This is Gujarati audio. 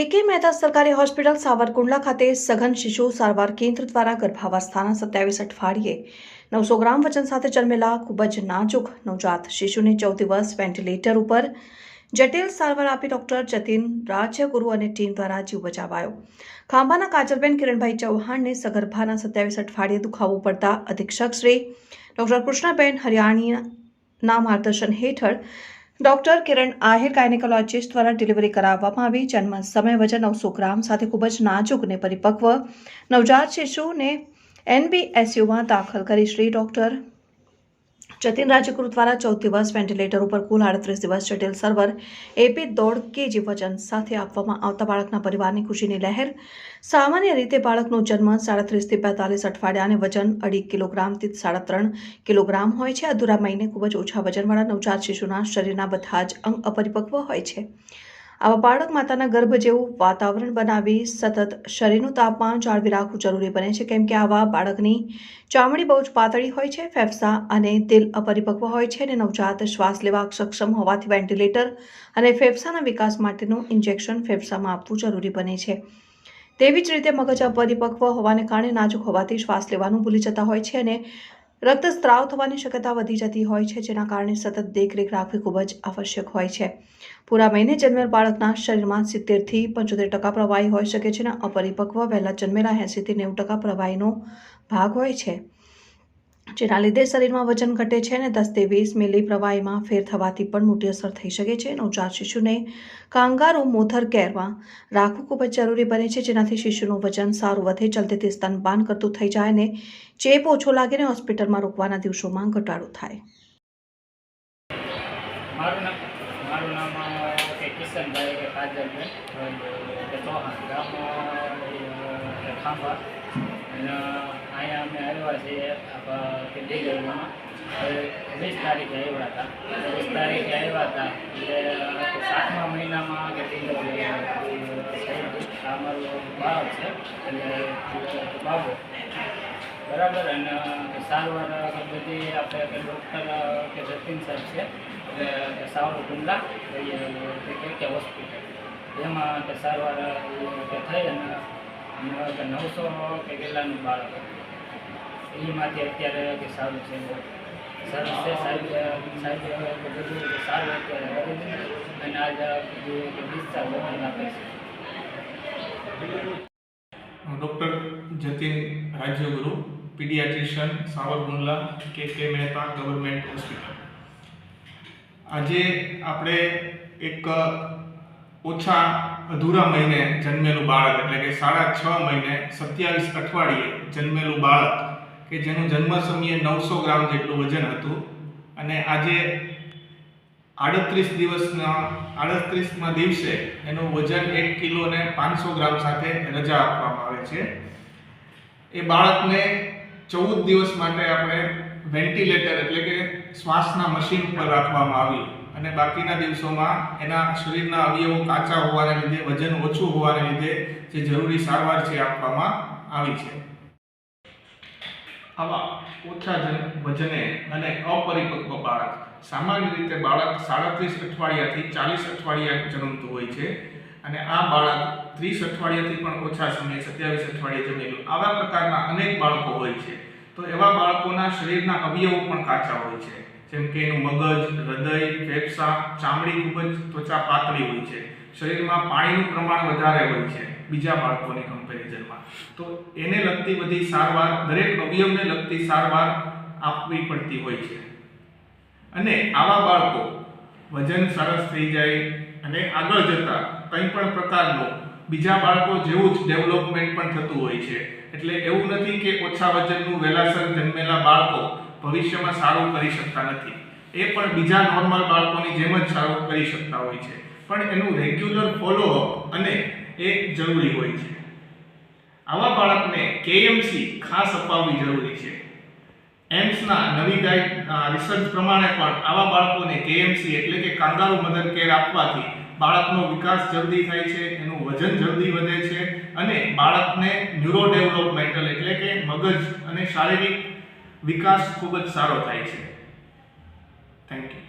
કે કે મહેતા સરકારી હોસ્પિટલ સાવરકુંડલા ખાતે સઘન શિશુ સારવાર કેન્દ્ર દ્વારા ગર્ભાવસ્થાના સત્યાવીસ અઠવાડિયે નવસો ગ્રામ વજન સાથે જન્મેલા ખૂબ જ નાજુક નવજાત શિશુને ચૌદ દિવસ વેન્ટિલેટર ઉપર જટિલ સારવાર આપી ડોક્ટર જતીન રાજ્યગુરુ અને ટીમ દ્વારા જીવ બચાવાયો. ખાંભાના કાજલબેન કિરણભાઈ ચૌહાણને સગર્ભાના સત્યાવીસ અઠવાડિયે દુખાવો પડતા અધિક્ષક શ્રી ડોક્ટર કૃષ્ણાબેન હરિયાણીના માર્ગદર્શન હેઠળ ડોક્ટર કિરણ આહિર ગાયનેકોલોજીસ્ટ દ્વારા ડિલિવરી કરાવવામાં આવી. જન્મ સમય વજન નવસો ગ્રામ, સાથે ખૂબ જ નાજુક ને પરિપક્વ. નવજાત શિશુને એનબીએસયુમાં દાખલ કરી શ્રી ડોક્ટર જતીન રાજગુરુ દ્વારા ચૌદ દિવસ વેન્ટિલેટર ઉપર કુલ આડત્રીસ દિવસ જટિલ સર્વર એપી દોઢ કેજી વજન સાથે આપવામાં આવતા બાળકના પરિવારની ખુશીની લહેર. સામાન્ય રીતે બાળકનો જન્મ સાડત્રીસથી બેતાલીસ અઠવાડિયા અને વજન અઢી કિલોગ્રામથી સાડા ત્રણ કિલોગ્રામ હોય છે. અધૂરા મહિને ખૂબ જ ઓછા વજનવાળા નવજાત શિશુના શરીરના બધા જ અંગ અપરિપક્વ હોય છે. આવા બાળક માતાના ગર્ભ જેવું વાતાવરણ બનાવી સતત શરીરનું તાપમાન જાળવી રાખવું જરૂરી બને છે. કેમ કે આવા બાળકની ચામડી બહુ જ પાતળી હોય છે, ફેફસા અને દિલ અપરિપક્વ હોય છે અને નવજાત શ્વાસ લેવા સક્ષમ હોવાથી વેન્ટિલેટર અને ફેફસાના વિકાસ માટેનું ઇન્જેક્શન ફેફસામાં આપવું જરૂરી બને છે. તેવી જ રીતે મગજ અપરિપક્વ હોવાને કારણે નાજુક હોવાથી શ્વાસ લેવાનું ભૂલી જતા હોય છે અને રક્તસ્ત્રાવ થવાની શક્યતા વધી જતી હોય છે, જેના કારણે સતત દેખરેખ રાખવી ખૂબ જ આવશ્યક હોય છે. પૂરા મહિને જન્મેલ બાળકના શરીરમાં સિત્તેરથી પંચોતેર ટકા પ્રવાહી હોઈ શકે છે અને અપરિપક્વ વહેલા જન્મેલા એંસીથી નેવું ટકા પ્રવાહીનો ભાગ હોય છે. જેના લીધે શરીરમાં વજન ઘટે છે અને દસથી વીસ મિલી પ્રવાહીમાં ફેર થવાથી પણ મોટી અસર થઈ શકે છે. નવજાત શિશુને કાંગારો મોથર કેરમાં રાખવું ખૂબ જ જરૂરી બને છે, જેનાથી શિશુનું વજન સારું વધે, જલ્દીથી સ્તનપાન કરતું થઈ જાય અને ચેપ ઓછો લાગે અને હોસ્પિટલમાં રોકવાના દિવસોમાં ઘટાડો થાય. મારું નામ કિશનભાઈ કે કાજલબેન ચૌહાણ ગામ ખાંભા અને અહીંયા અમે આવ્યા છીએ ડિલિવરીમાં વીસ તારીખે આવ્યા હતા. વીસ તારીખે આવ્યા હતા એટલે સાતમા મહિનામાં કે અમારો બાળક છે, એટલે બાબો બરાબર? અને સારવાર બધી આપણે ડૉક્ટર કે જતીન સાહેબ છે, એટલે સાવર ગુંડા કે હોસ્પિટલ એમાં સારવાર થઈ અને નવસો કે કેટલાનું બાળક હતું. એમાંથી અત્યારે કે સારું છે. સારું છે, સારું સારું અત્યારે અને આજ આપે છે. Doctor Jatin Rajyaguru, paediatrician, Savarkundla, K K Mehta government hospital. આજે આપણે એક ઓછા અધૂરા મહિને જન્મેલું બાળક, એટલે કે સાડા છ મહિને સત્યાવીસ અઠવાડિયે જન્મેલું બાળક કે જેનું જન્મ સમયે નવસો ગ્રામ જેટલું વજન હતું. અને આજે આડત્રીસ દિવસના, આડત્રીસમાં દિવસે એનું વજન એક કિલો ને પાંચસો ગ્રામ સાથે રજા આપવામાં આવે છે. એ બાળકને ચૌદ દિવસ માટે આપણે વેન્ટિલેટર એટલે કે શ્વાસના મશીન ઉપર રાખવામાં આવ્યું. અને બાકીના દિવસોમાં એના શરીરના અવયવો કાચા હોવાને લીધે, વજન ઓછું હોવાને લીધે જે જરૂરી સારવાર છે આપવામાં આવી છે. આવા ઓછા જન- વજને અને અપરિપક્વ બાળક. સામાન્ય રીતે બાળક સાડત્રીસ અઠવાડિયાથી ચાલીસ અઠવાડિયા જન્મતું હોય છે અને આ બાળક ત્રીસ અઠવાડિયાથી પણ ઓછા સમયે સત્યાવીસ અઠવાડિયે જન્મેલું. આવા પ્રકારના અનેક બાળકો હોય છે. તો એવા બાળકોના શરીરના અવયવો પણ કાચા હોય છે. જેમ કે એનું મગજ, હૃદય, ફેફસા, ચામડી ખૂબ જ ત્વચા પાતળી હોય છે. શરીરમાં પાણીનું પ્રમાણ વધારે હોય છે બીજા બાળકોની કમ્પેરિઝનમાં તો એને લગતી બધી સારવાર, દરેક અવયવને લગતી સારવાર આપવી પડતી હોય છે. અને આવા બાળકો વજન સરસ થઈ જાય અને આગળ જતા કંઈ પણ પ્રકારનું બીજા બાળકો જેવું જ ડેવલપમેન્ટ પણ થતું હોય છે. એટલે એવું નથી કે ઓછા વજનનું વહેલાસર જન્મેલા બાળકો ભવિષ્યમાં સારું કરી શકતા નથી. એ પણ બીજા નોર્મલ બાળકોની જેમ જ સારું કરી શકતા હોય છે. પણ એનું રેગ્યુલર ફોલોઅપ અને એ જરૂરી હોય છે. આવા બાળકને કેએમસી ખાસ અપાવવી જરૂરી છે. એમ્સના નવી ગાઈડ રિસર્ચ પ્રમાણે પણ આવા બાળકોને કેએમસી એટલે કે કાંગારૂ મધર કેર આપવાથી બાળકનો વિકાસ જલ્દી થાય છે, એનું વજન જલ્દી વધે છે અને બાળકને ન્યુરો ડેવલપમેન્ટલ એટલે કે મગજ અને શારીરિક વિકાસ ખૂબ જ સારો થાય છે. Thank you